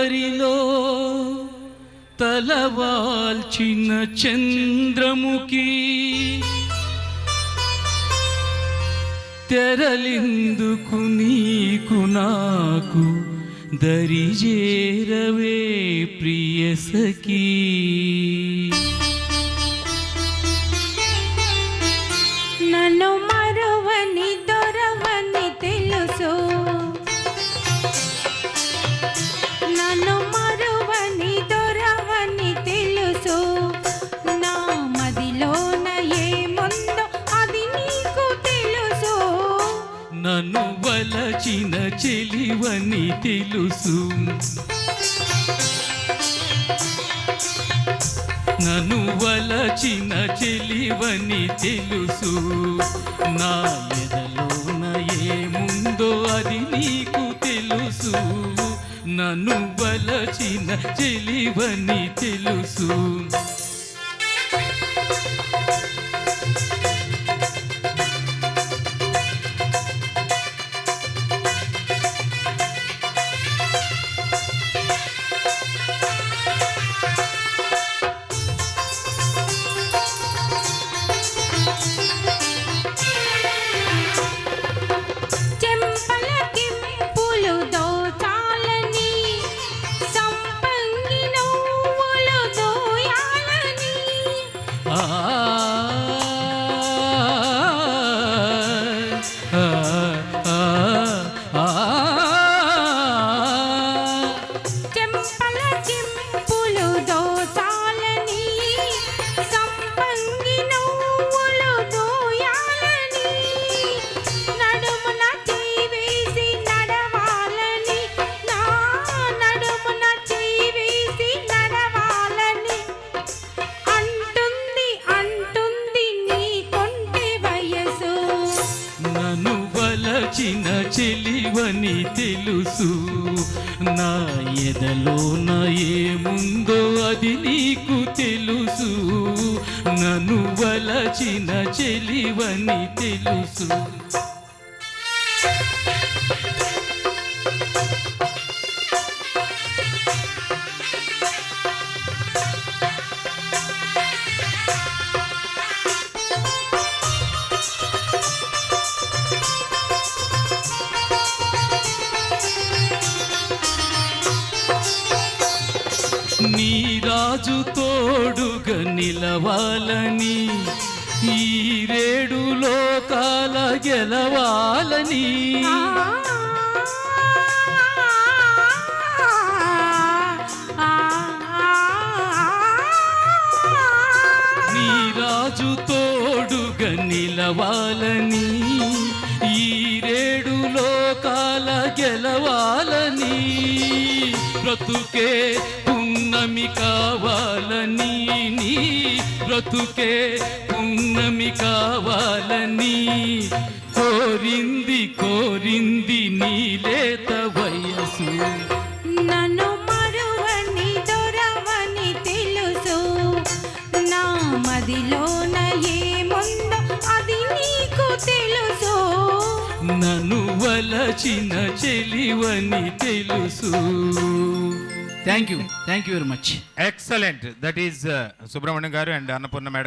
హరిలో తలవాల్చిన చంద్రముఖి తెరలిందుకు నీకు నాకు దరిజేరవే ప్రియసకీ చెలివని తెలుసు. నను వలచిన చెలివని తెలుసు. నా ఎదలోన ఏముందో అది నీకు తెలుసు. నన్ను వలచిన చెలివని తెలుసు. వలచిన చెలివని తెలుసు. నా ఎదలోన ఏముందో అది నీకు తెలుసు. నన్ను వలచిన చెలివని తెలుసు. నీ రాజు తోడుగా నిలవాలని ఈ రేడు లోకాల గెలవాలని. నీ రాజు తోడుగా నిలవాలని ఈ రేడు లోకాల గెలవాలని. బ్రతుకే పున్నమి కావాలని నీ బ్రతుకే పున్నమి కావాలని కోరింది కోరింది నీలేత వయసు నన్ను మరువని దొరవని తెలుసు. నా మదిలోన ఏముందో అది నీకు తెలుసు. నన్ను వలచిన చెలివని తెలుసు. thank you thank you very much excellent that is Subrahmanyam garu and Annapurna madam